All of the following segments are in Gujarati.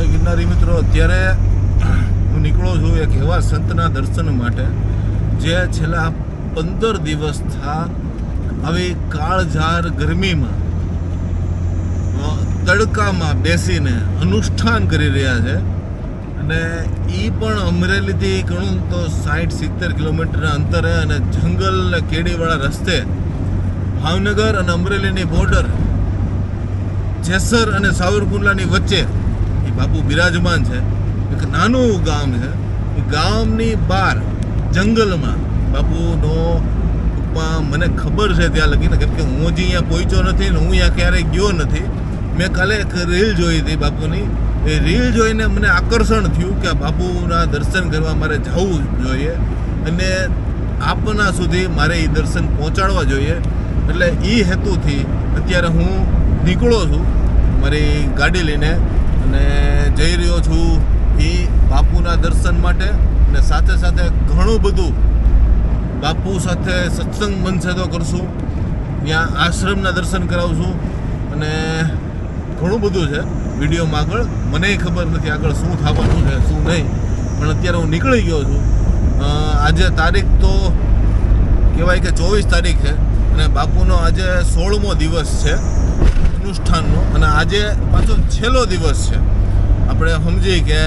જય ગિરનારી મિત્રો, અત્યારે હું નીકળો છું એક એવા સંતના દર્શન માટે, જે છેલ્લા પંદર દિવસ થા આવી કાળઝાર ગરમીમાં તડકામાં બેસીને અનુષ્ઠાન કરી રહ્યા છે. અને એ પણ અમરેલીથી ઘણું તો સાઠ સિત્તેર કિલોમીટરના અંતરે અને જંગલ ને કેડીવાળા રસ્તે ભાવનગર અને અમરેલીની બોર્ડર જેસર અને સાવરકુંડલાની વચ્ચે એ બાપુ બિરાજમાન છે. એક નાનું ગામ છે. ગામની બહાર, જંગલમાં, બાપુનો મને ખબર છે ત્યાં લગીને, કેમ કે હું હજી અહીંયા પહોંચ્યો નથી ને હું અહીંયા ક્યારેય ગયો નથી. મેં કાલે એક રીલ જોઈ હતી બાપુની. એ રીલ જોઈને મને આકર્ષણ થયું કે બાપુના દર્શન કરવા મારે જવું જોઈએ અને આપના સુધી મારે એ દર્શન પહોંચાડવા જોઈએ. એટલે એ હેતુથી અત્યારે હું નીકળો છું. મારી ગાડી લઈને અને જઈ રહ્યો છું એ બાપુના દર્શન માટે અને સાથે સાથે ઘણું બધું બાપુ સાથે સત્સંગ તો કરશું. ત્યાં આશ્રમના દર્શન કરાવશું અને ઘણું બધું છે વિડીયોમાં આગળ. મને ખબર નથી આગળ શું થવાનું છે, શું નહીં. પણ અત્યારે હું નીકળી ગયો છું. આજે તારીખ તો કહેવાય કે ચોવીસ તારીખ છે અને બાપુનો આજે સોળમો દિવસ છે. અનુષ્ઠાનનો અને આજે પાછો છેલ્લો દિવસ છે. આપણે સમજીએ કે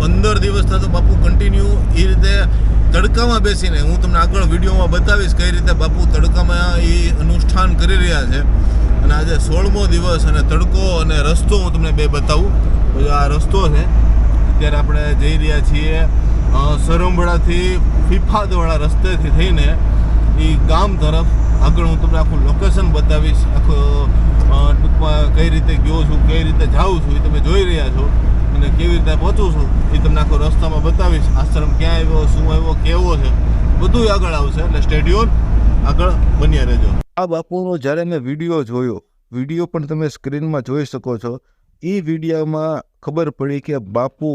પંદર દિવસ થતો બાપુ કન્ટિન્યુ એ રીતે તડકામાં બેસીને, હું તમને આગળ વિડીયોમાં બતાવીશ કઈ રીતે બાપુ તડકામાં એ અનુષ્ઠાન કરી રહ્યા છે. અને આજે સોળમો દિવસ અને તડકો અને રસ્તો હું તમને બે બતાવું. આ રસ્તો છે. અત્યારે આપણે જઈ રહ્યા છીએ સરંભળાથી ફિફાદવાળા રસ્તેથી થઈને એ ગામ તરફ. આગળ હું તમને આખું લોકેશન બતાવીશ, આખો ટૂંકમાં કઈ રીતે ગયો છું, કઈ રીતે જાઉં છું એ તમે જોઈ રહ્યા છો અને કેવી રીતે પહોંચું છું એ તમને આખો રસ્તામાં બતાવીશ, આશ્રમ ક્યાં આવ્યો, શું આવ્યો, કેવો છે બધું આગળ આવશે. એટલે સ્ટેડિયો આગળ બન્યા રહેજો. આ બાપુનો જ્યારે મેં વીડિયો જોયો વીડિયો પણ તમે સ્ક્રીનમાં જોઈ શકો છો. એ વિડીયોમાં ખબર પડી કે બાપુ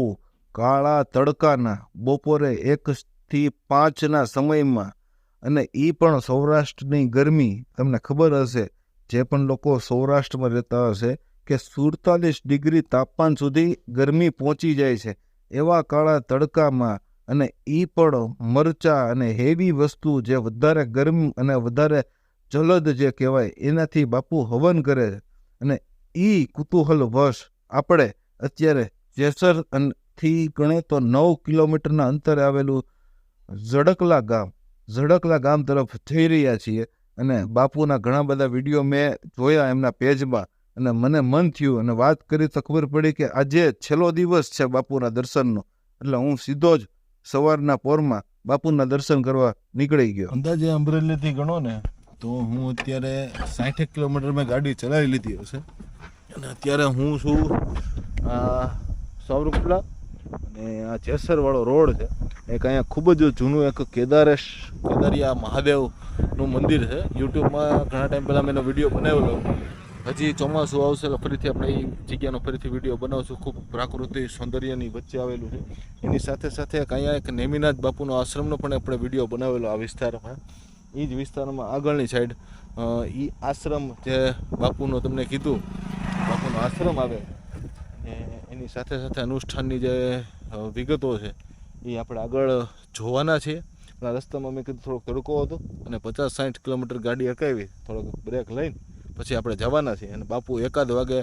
કાળા તડકાના બપોરે એકથી પાંચના સમયમાં અને એ પણ સૌરાષ્ટ્રની ગરમી, તમને ખબર હશે જે પણ લોકો સૌરાષ્ટ્રમાં રહેતા હશે કે સુડતાલીસ ડિગ્રી તાપમાન સુધી ગરમી પહોંચી જાય છે, એવા કાળા તડકામાં અને એ પણ મરચા અને હેવી વસ્તુ જે વધારે ગરમ અને વધારે જલદ જે કહેવાય, એનાથી બાપુ હવન કરે છે. અને એ કુતૂહલ વશ આપણે અત્યારે જેસરથી ગણે તો નવ કિલોમીટરના અંતરે આવેલું ઝડકલા ગામ ઝડકલા ગામ તરફ જઈ રહ્યા છીએ. અને બાપુના ઘણા બધા વીડિયો મેં જોયા એમના પેજમાં અને મને મન થયું અને વાત કરી તો ખબર પડી કે આજે છેલ્લો દિવસ છે બાપુના દર્શનનો. એટલે હું સીધો જ સવારના પોરમાં બાપુના દર્શન કરવા નીકળી ગયો. અંદાજે અમરેલીથી ગણો ને, તો હું અત્યારે સાઠેક કિલોમીટર મેં ગાડી ચલાવી લીધી હશે. અને અત્યારે હું છું, આ, સાવરકુંડલા. અને આ જેસરવાળો રોડ છે, એક અહીંયા ખૂબ જ જૂનું એક કેદારેશ, કેદારિયા મહાદેવનું મંદિર છે. યુટ્યુબમાં ઘણા ટાઈમ પહેલાં મેં એનો વીડિયો બનાવેલો. હજી ચોમાસું આવશે એટલે ફરીથી આપણે એ જગ્યાનો ફરીથી વીડિયો બનાવશું. ખૂબ પ્રાકૃતિક સૌંદર્યની વચ્ચે આવેલું છે. એની સાથે સાથે અહીંયા એક નેમિનાથ બાપુનો આશ્રમનો પણ આપણે વીડિયો બનાવેલો આ વિસ્તારમાં. એ જ વિસ્તારમાં આગળની સાઈડ એ આશ્રમ જે બાપુનો તમને કીધું, બાપુનો આશ્રમ આવે. એની સાથે સાથે અનુષ્ઠાનની જે વિગતો છે, એ આપણે આગળ જોવાના છીએ. પણ રસ્તામાં મેં કીધું થોડોક તડકો હતો અને પચાસ સાઠ કિલોમીટર ગાડી અકાવી થોડોક બ્રેક લઈને પછી આપણે જવાના છીએ. અને બાપુ એકાદ વાગે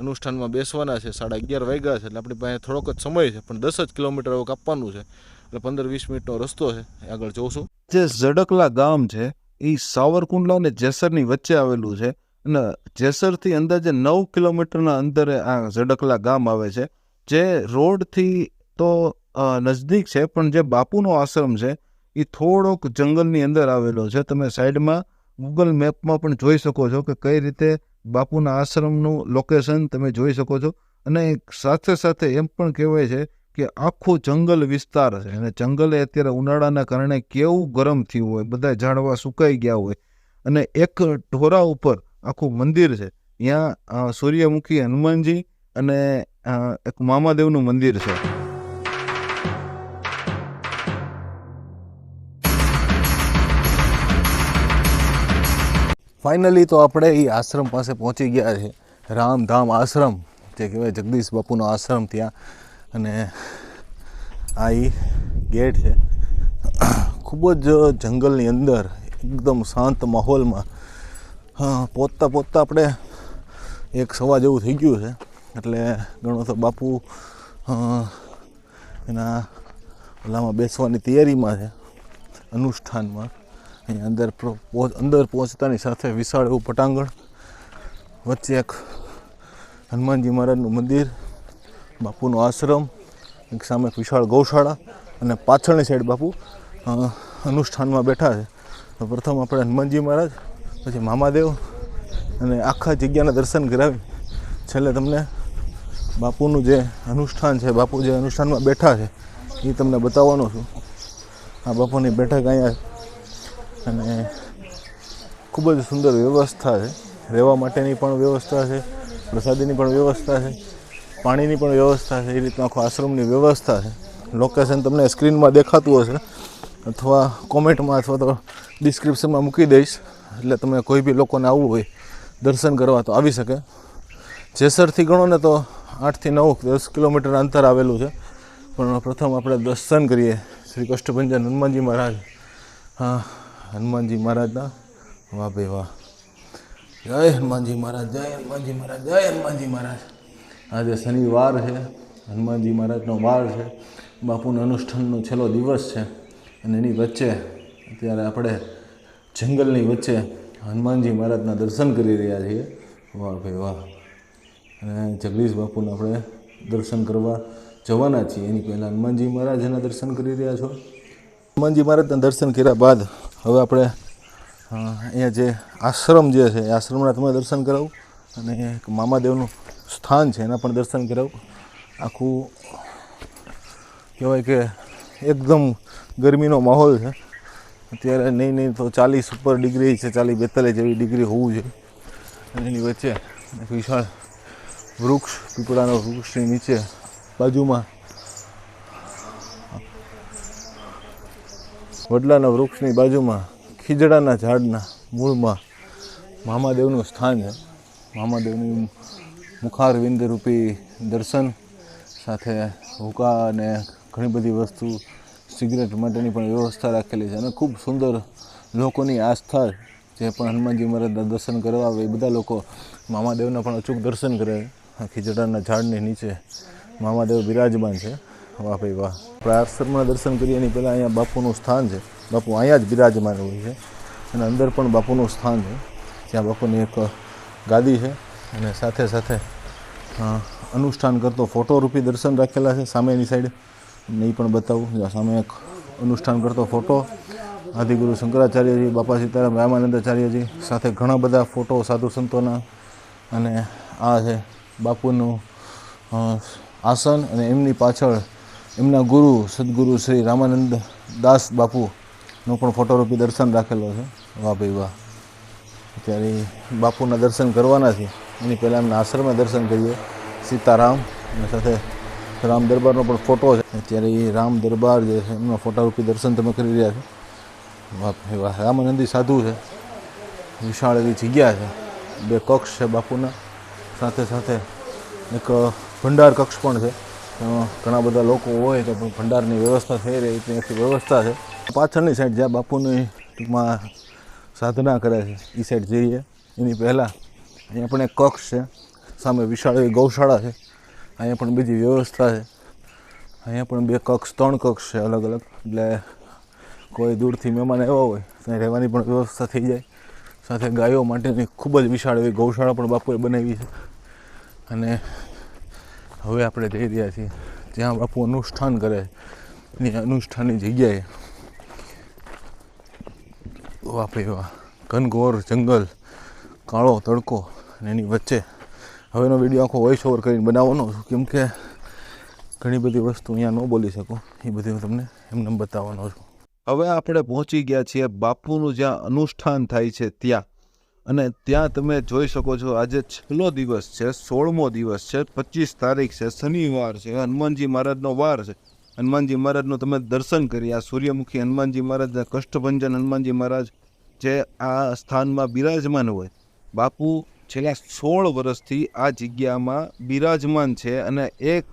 અનુષ્ઠાનમાં બેસવાના છે, સાડા અગિયાર વાગ્યા છે, એટલે આપણી પાસે થોડોક જ સમય છે, પણ દસ જ કિલોમીટર એવું કાપવાનું છે. એટલે પંદર વીસ મિનિટનો રસ્તો છે આગળ જોઉં જે ઝડકલા ગામ છે એ સાવરકુંડલા અને જેસરની વચ્ચે આવેલું છે. અને જેસરથી અંદાજે નવ કિલોમીટરના અંતરે આ ઝડકલા ગામ આવે છે, જે રોડથી તો નજદીક છે, પણ જે બાપુનો આશ્રમ છે એ થોડોક જંગલની અંદર આવેલો છે. તમે સાઈડમાં ગૂગલ મેપમાં પણ જોઈ શકો છો કે કઈ રીતે બાપુના આશ્રમનું લોકેશન તમે જોઈ શકો છો. અને સાથે સાથે એમ પણ કહેવાય છે કે આખું જંગલ વિસ્તાર છે. અને જંગલે અત્યારે ઉનાળાના કારણે કેવું ગરમ થયું હોય બધા ઝાડવા સુકાઈ ગયા હોય. અને એક ઢોરા ઉપર આખું મંદિર છે. ત્યાં સૂર્યમુખી હનુમાનજી અને એક મામાદેવનું મંદિર છે. ફાઇનલી તો આપણે એ આશ્રમ પાસે પહોંચી ગયા છે. રામધામ આશ્રમ, જે કહેવાય જગદીશ બાપુનો આશ્રમ ત્યાં. અને આ એ ગેટ છે. ખૂબ જ જંગલની અંદર, એકદમ શાંત માહોલમાં હા પહોંચતા પહોંચતા આપણે એક સવા જેવું થઈ ગયું છે. એટલે ગણો તો બાપુ એના ઓલામાં બેસવાની તૈયારીમાં છે, અનુષ્ઠાનમાં. અહીંયા અંદર અંદર પહોંચતાની સાથે વિશાળ એવું પટાંગણ, વચ્ચે એક હનુમાનજી મહારાજનું મંદિર, બાપુનો આશ્રમ, એક સામે વિશાળ ગૌશાળા અને પાછળની સાઈડ બાપુ અનુષ્ઠાનમાં બેઠા છે. પ્રથમ આપણે હનુમાનજી મહારાજ પછી મામાદેવ અને આખા જગ્યાના દર્શન કરાવી. છેલ્લે તમને બાપુનું જે અનુષ્ઠાન છે, બાપુ જે અનુષ્ઠાનમાં બેઠા છે, એ તમને બતાવવાનો છું. આ બાપુની બેઠક અહીંયા અને ખૂબ જ સુંદર વ્યવસ્થા છે. રહેવા માટેની પણ વ્યવસ્થા છે, પ્રસાદીની પણ વ્યવસ્થા છે, પાણીની પણ વ્યવસ્થા છે, એ રીતના આખો આશ્રમની વ્યવસ્થા છે. લોકેશન તમને સ્ક્રીનમાં દેખાતું હશે. અથવા કોમેન્ટમાં અથવા તો ડિસ્ક્રિપ્શનમાં મૂકી દઈશ. એટલે તમે કોઈ બી લોકોને આવવું હોય, દર્શન કરવા તો આવી શકે. જેસરથી ગણો ને તો આઠથી નવ દસ કિલોમીટર અંતર આવેલું છે. પણ પ્રથમ આપણે દર્શન કરીએ શ્રી કષ્ટભંજન હનુમાનજી મહારાજ. હા, હનુમાનજી મહારાજના. વાહ ભાઈ વાહ. જય હનુમાનજી મહારાજ, જય હનુમાનજી મહારાજ, જય હનુમાનજી મહારાજ. આજે શનિવાર છે. હનુમાનજી મહારાજનો વાર છે. બાપુના અનુષ્ઠાનનો છેલ્લો દિવસ છે. અને એની વચ્ચે અત્યારે આપણે જંગલની વચ્ચે હનુમાનજી મહારાજના દર્શન કરી રહ્યા છીએ. વાહ ભાઈ વાહ. અને જગદીશ બાપુના આપણે દર્શન કરવા જવાના છીએ. એની પહેલાં હનુમાનજી મહારાજના દર્શન કરી રહ્યા છો. હનુમાનજી મહારાજના દર્શન કર્યા બાદ હવે આપણે અહીંયા જે આશ્રમ જે છે, એ આશ્રમના તમે દર્શન કરાવું અને એક મામાદેવનું સ્થાન છે, એના પણ દર્શન કરાવું. આખું કહેવાય કે એકદમ ગરમીનો માહોલ છે. અત્યારે નહીં નહીં, તો ચાલીસ ઉપર ડિગ્રી છે, ચાલીસ બેતાલીસ જેવી ડિગ્રી હોવું જોઈએ. અને એની વચ્ચે વિશાળ વૃક્ષ, પીપળાના વૃક્ષની નીચે બાજુમાં વડલાના વૃક્ષની બાજુમાં ખીજડાના ઝાડના મૂળમાં મામાદેવનું સ્થાન છે. મામાદેવની મુખારવિંદ રૂપી દર્શન સાથે હુકા અને ઘણી બધી વસ્તુ સિગરેટ માટેની પણ વ્યવસ્થા રાખેલી છે અને ખૂબ સુંદર લોકોની આસ્થા જે પણ હનુમાનજી મહારાજના દર્શન કરવા આવે, એ બધા લોકો મામાદેવના પણ અચૂક દર્શન કરે. આ ખીજડાના ઝાડની નીચે મામાદેવ બિરાજમાન છે. વાહ ભાઈ વાહ. આપણે આશ્રમના દર્શન કરીએ એની પહેલાં અહીંયા બાપુનું સ્થાન છે. બાપુ અહીંયા જ બિરાજમાન હોય છે. અને અંદર પણ બાપુનું સ્થાન છે. ત્યાં બાપુની એક ગાદી છે. અને સાથે સાથે અનુષ્ઠાન કરતો ફોટો રૂપી દર્શન રાખેલા છે સામેની સાઈડ. એ પણ બતાવું. સામે એક અનુષ્ઠાન કરતો ફોટો. આદિગુરુ શંકરાચાર્યજી, બાપા સીતારામ, રામાનંદાચાર્યજી સાથે ઘણા બધા ફોટો સાધુ સંતોના. અને આ છે બાપુનું આસન અને એમની પાછળ એમના ગુરુ સદગુરુ શ્રી રામાનંદ દાસ બાપુનો પણ ફોટોરૂપી દર્શન રાખેલો છે. વાહ ભાઈ વાહ. ત્યારે બાપુના દર્શન કરવાના છે. એની પહેલાં એમના આશ્રમે દર્શન કરીએ. સીતારામ અને સાથે રામ દરબારનો પણ ફોટો છે. અત્યારે એ રામ દરબાર જે છે એમના ફોટારૂપી દર્શન તમે કરી રહ્યા છો. ભાઈ વાહ, રામાનંદી સાધુ છે. વિશાળ એવી જગ્યા છે. બે કક્ષ છે બાપુના. સાથે સાથે એક ભંડાર કક્ષ પણ છે. ઘણા બધા લોકો હોય તો પણ ભંડારની વ્યવસ્થા થઈ રહી એની વ્યવસ્થા છે. પાછળની સાઈડ જ્યાં બાપુની ટૂંકમાં સાધના કરે છે એ સાઈડ જઈએ. એની પહેલાં અહીંયા પણ એક કક્ષ છે. સામે વિશાળ એવી ગૌશાળા છે. અહીંયા પણ બીજી વ્યવસ્થા છે. અહીંયા પણ બે કક્ષ, ત્રણ કક્ષ છે અલગ અલગ. એટલે કોઈ દૂરથી મહેમાન આવ્યા હોય, ત્યાં રહેવાની પણ વ્યવસ્થા થઈ જાય. સાથે ગાયો માટેની ખૂબ જ વિશાળ એવી ગૌશાળા પણ બાપુએ બનાવી છે. અને હવે આપણે જઈ રહ્યા છીએ જ્યાં બાપુ અનુષ્ઠાન કરે એ અનુષ્ઠાનની જગ્યાએ આપણે એવા ઘનઘોર જંગલ, કાળો તડકો અને એની વચ્ચે હવેનો વીડિયો આખો વોઇસ ઓવર કરીને બનાવવાનો છું. કેમ કે ઘણી બધી વસ્તુ અહીંયા ન બોલી શકું. એ બધી હું તમને એમને બતાવવાનો છું. હવે આપણે પહોંચી ગયા છીએ બાપુનું જ્યાં અનુષ્ઠાન થાય છે ત્યાં. અને ત્યાં તમે જોઈ શકો છો આજે છેલ્લો દિવસ છે, સોળમો દિવસ છે, પચીસ તારીખ છે, શનિવાર છે, હનુમાનજી મહારાજનો વાર છે. હનુમાનજી મહારાજનું તમે દર્શન કરી, આ સૂર્યમુખી હનુમાનજી મહારાજ કષ્ટભંજન હનુમાનજી મહારાજ જે આ સ્થાનમાં બિરાજમાન હોય. બાપુ છેલ્લા સોળ વર્ષથી આ જગ્યામાં બિરાજમાન છે અને એક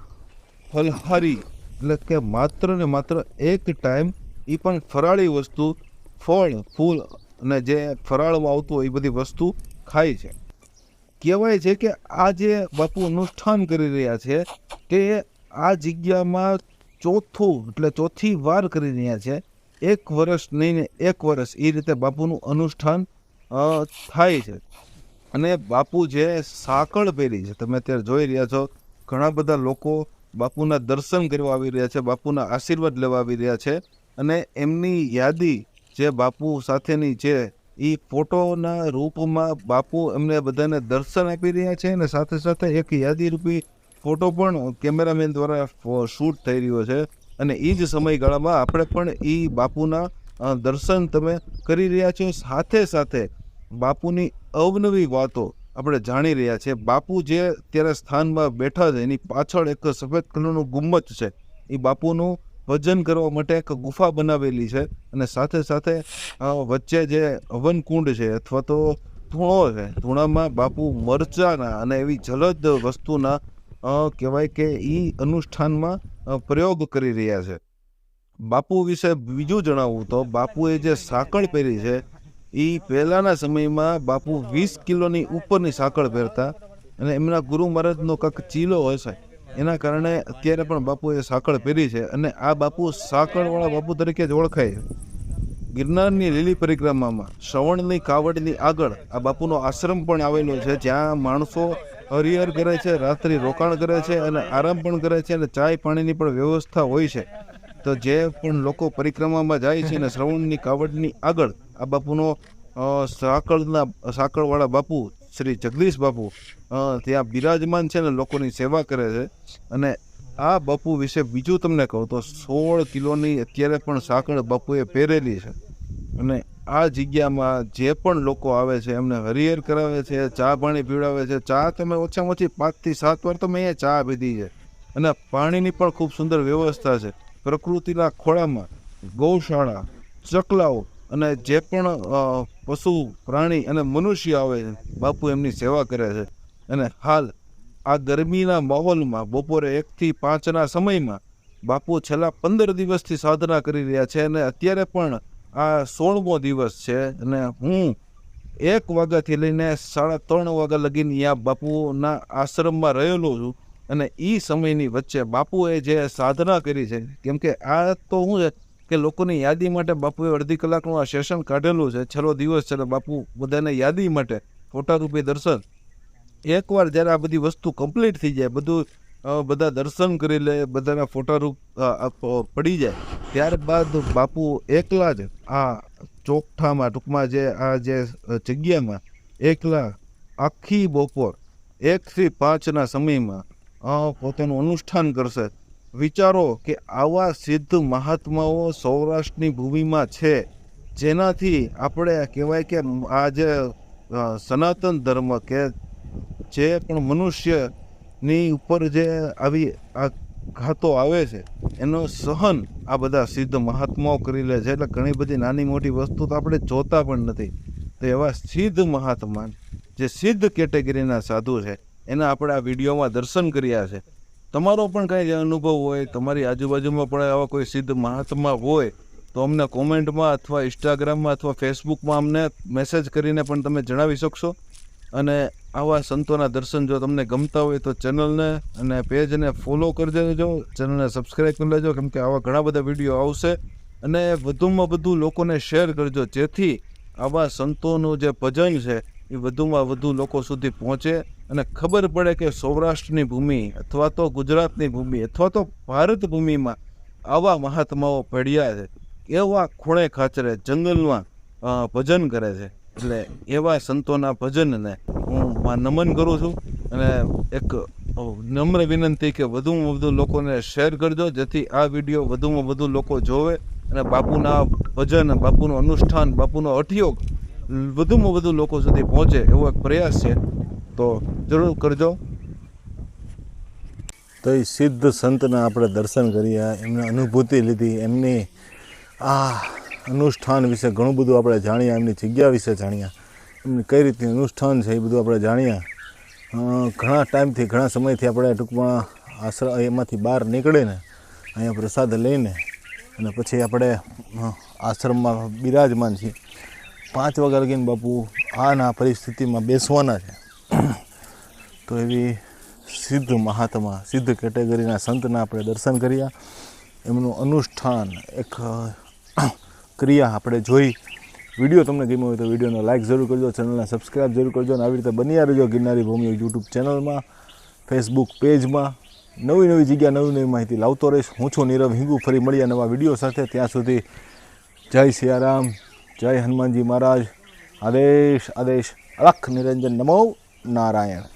ફલહારી એટલે કે માત્ર ને માત્ર એક ટાઈમ એ પણ ફરાળી વસ્તુ, ફળ, ફૂલ અને જે ફરાળમાં આવતું હોય એ બધી વસ્તુ ખાય છે. કહેવાય છે કે આ જે બાપુ અનુષ્ઠાન કરી રહ્યા છે તે આ જગ્યામાં ચોથું એટલે ચોથી વાર કરી રહ્યા છે. એક વર્ષ નહીં ને એક વર્ષ એ રીતે બાપુનું અનુષ્ઠાન થાય છે. અને બાપુ જે સાંકળ પહેરી છે, તમે અત્યારે જોઈ રહ્યા છો, ઘણા બધા લોકો બાપુના દર્શન કરવા આવી રહ્યા છે, બાપુના આશીર્વાદ લેવા આવી રહ્યા છે અને એમની યાદી જે બાપુ સાથેની છે એ ફોટોના રૂપમાં બાપુ એમને બધાને દર્શન આપી રહ્યા છે અને સાથે સાથે એક યાદી રૂપી ફોટો પણ કેમેરામેન દ્વારા શૂટ થઈ રહ્યો છે અને એ જ સમયગાળામાં આપણે પણ એ બાપુના દર્શન તમે કરી રહ્યા છો. સાથે સાથે બાપુની અવનવી વાતો આપણે જાણી રહ્યા છીએ. બાપુ જે અત્યારે સ્થાનમાં બેઠા છે, એની પાછળ એક સફેદ કલરનું ગુમ્મત છે. એ બાપુનું ભજન કરવા માટે એક ગુફા બનાવેલી છે અને સાથે સાથે વચ્ચે જે હવન કુંડ છે અથવા તો ધૂણો છે, ધૂણામાં બાપુ મરચાના અને એવી જલદ વસ્તુના કહેવાય કે એ અનુષ્ઠાનમાં પ્રયોગ કરી રહ્યા છે. બાપુ વિશે બીજું જણાવવું તો બાપુએ જે સાંકળ પહેરી છે એ પહેલાંના સમયમાં બાપુ વીસ કિલોની ઉપરની સાંકળ પહેરતા અને એમના ગુરુ મહારાજનો કંઈક ચીલો હશે એના કારણે અત્યારે પણ બાપુએ સાંકળ પહેરી છે અને આ બાપુ સાંકળવાળા બાપુ તરીકે જ ઓળખાય ગિરનારની લીલી પરિક્રમામાં શ્રવણની કાવડની આગળ આ બાપુનો આશ્રમ પણ આવેલો છે, જ્યાં માણસો હરિહર કરે છે, રાત્રિ રોકાણ કરે છે અને આરામ પણ કરે છે અને ચાય પાણીની પણ વ્યવસ્થા હોય છે. તો જે પણ લોકો પરિક્રમામાં જાય છે અને શ્રવણની કાવડની આગળ આ બાપુનો સાંકળના, સાંકળવાળા બાપુ શ્રી જગદીશ બાપુ ત્યાં બિરાજમાન છે ને લોકોની સેવા કરે છે. અને આ બાપુ વિશે બીજું તમને કહું તો સોળ કિલોની અત્યારે પણ સાંકળ બાપુએ પહેરેલી છે. અને આ જગ્યામાં જે પણ લોકો આવે છે, એમને હરિહર કરાવે છે, ચા પાણી પીવડાવે છે. ચા તમે ઓછામાં ઓછી પાંચથી સાત વાર તો મેં ચા પીધી છે. અને પાણીની પણ ખૂબ સુંદર વ્યવસ્થા છે. પ્રકૃતિના ખોળામાં ગૌશાળા, ચકલાઓ અને જે પણ પશુ, પ્રાણી અને મનુષ્ય આવે છે બાપુ એમની સેવા કરે છે. અને હાલ આ ગરમીના માહોલમાં બપોરે એકથી પાંચના સમયમાં બાપુ છેલ્લા પંદર દિવસથી સાધના કરી રહ્યા છે અને અત્યારે પણ આ સોળમો દિવસ છે અને હું એક વાગ્યાથી લઈને સાડા ત્રણ વાગ્યા લગીને અહીંયા બાપુના આશ્રમમાં રહેલો છું અને એ સમયની વચ્ચે બાપુએ જે સાધના કરી છે, કેમ કે આ તો શું છે કે લોકોની યાદી માટે બાપુએ અડધી કલાકનું આ સેશન કાઢેલું છે. છેલ્લો દિવસ છે બાપુ બધાને યાદી માટે ફોટારૂપી દર્શન. એકવાર જ્યારે આ બધી વસ્તુ કમ્પ્લીટ થઈ જાય, બધું બધા દર્શન કરી લે, બધાના ફોટારૂપ પડી જાય, ત્યારબાદ બાપુ એકલા જ આ ચોકઠામાં, ટૂંકમાં જે, આ જે જગ્યામાં એકલા આખી બપોર એકથી પાંચના સમયમાં પોતાનું અનુષ્ઠાન કરશે. વિચારો કે આવા સિદ્ધ મહાત્માઓ સૌરાષ્ટ્રની ભૂમિમાં છે, જેનાથી આપણે કહેવાય કે આ જે સનાતન ધર્મ કે જે પણ મનુષ્યની ઉપર જે આવી આ ઘાતો આવે છે, એનો સહન આ બધા સિદ્ધ મહાત્માઓ કરી લે છે. એટલે ઘણી બધી નાની મોટી વસ્તુ તો આપણે જોતા પણ નથી. તો એવા સિદ્ધ મહાત્મા, જે સિદ્ધ કેટેગરીના સાધુ છે, એના આપણે આ વિડીયોમાં દર્શન કર્યા છે. તમારો પણ કાંઈ અનુભવ હોય, તમારી આજુબાજુમાં પણ આવા કોઈ સિદ્ધ મહાત્મા હોય, તો અમને કોમેન્ટમાં અથવા ઇન્સ્ટાગ્રામમાં અથવા ફેસબુકમાં અમને મેસેજ કરીને પણ તમે જણાવી શકશો. અને આવા સંતોના દર્શન જો તમને ગમતા હોય તો ચેનલને અને પેજને ફોલો કરી દેજો ચેનલને સબસ્ક્રાઈબ કરી લેજો, કેમ કે આવા ઘણા બધા વીડિયો આવશે. અને વધુમાં વધુ લોકોને શેર કરજો, જેથી આવા સંતોનું જે ભજન છે એ વધુમાં વધુ લોકો સુધી પહોંચે અને ખબર પડે કે સૌરાષ્ટ્રની ભૂમિ અથવા તો ગુજરાતની ભૂમિ અથવા તો ભારત ભૂમિમાં આવા મહાત્માઓ પડ્યા છે. એવા ખૂણે ખાચરે જંગલમાં ભજન કરે છે. એટલે એવા સંતોના ભજનને હું નમન કરું છું અને એક નમ્ર વિનંતી કે વધુમાં વધુ લોકોને શેર કરજો, જેથી આ વીડિયો વધુમાં વધુ લોકો જોવે અને બાપુના ભજન, બાપુનું અનુષ્ઠાન, બાપુનો અઠયોગ વધુમાં વધુ લોકો સુધી પહોંચે એવો એક પ્રયાસ છે, તો જરૂર કરજો. તો એ સિદ્ધ સંતના આપણે દર્શન કર્યા એમને અનુભૂતિ લીધી, એમની આ અનુષ્ઠાન વિશે ઘણું બધું આપણે જાણ્યા એમની જગ્યા વિશે જાણ્યા એમની કઈ રીતની અનુષ્ઠાન છે એ બધું આપણે જાણ્યા ઘણા ટાઈમથી, ઘણા સમયથી આપણે ટૂંકમાં આશ્ર એમાંથી બહાર નીકળીને, અહીંયા પ્રસાદ લઈને અને પછી આપણે આશ્રમમાં બિરાજમાન છીએ. પાંચ વાગ્યા લગીને બાપુ આના પરિસ્થિતિમાં બેસવાના છે. તો એવી સિદ્ધ મહાત્મા, સિદ્ધ કેટેગરીના સંતના આપણે દર્શન કર્યા. એમનું અનુષ્ઠાન એક ક્રિયા આપણે જોઈ. વીડિયો તમને ગમ્યો હોય તો વિડીયોને લાઇક જરૂર કરજો ચેનલને સબસ્ક્રાઈબ જરૂર કરજો અને આવી રીતે બન્યા રહેજો ગિરનારી ભૂમિ યુટ્યુબ ચેનલમાં ફેસબુક પેજમાં નવી નવી જગ્યા, નવી નવી માહિતી લાવતો રહીશ. હું છું નીરવ, હિંગુ ફરી મળ્યા નવા વીડિયો સાથે. ત્યાં સુધી જય સિયારામ. જય હનુમાનજી મહારાજ. આદેશ આદેશ. અલખ નિરંજન નમો નારાયણ.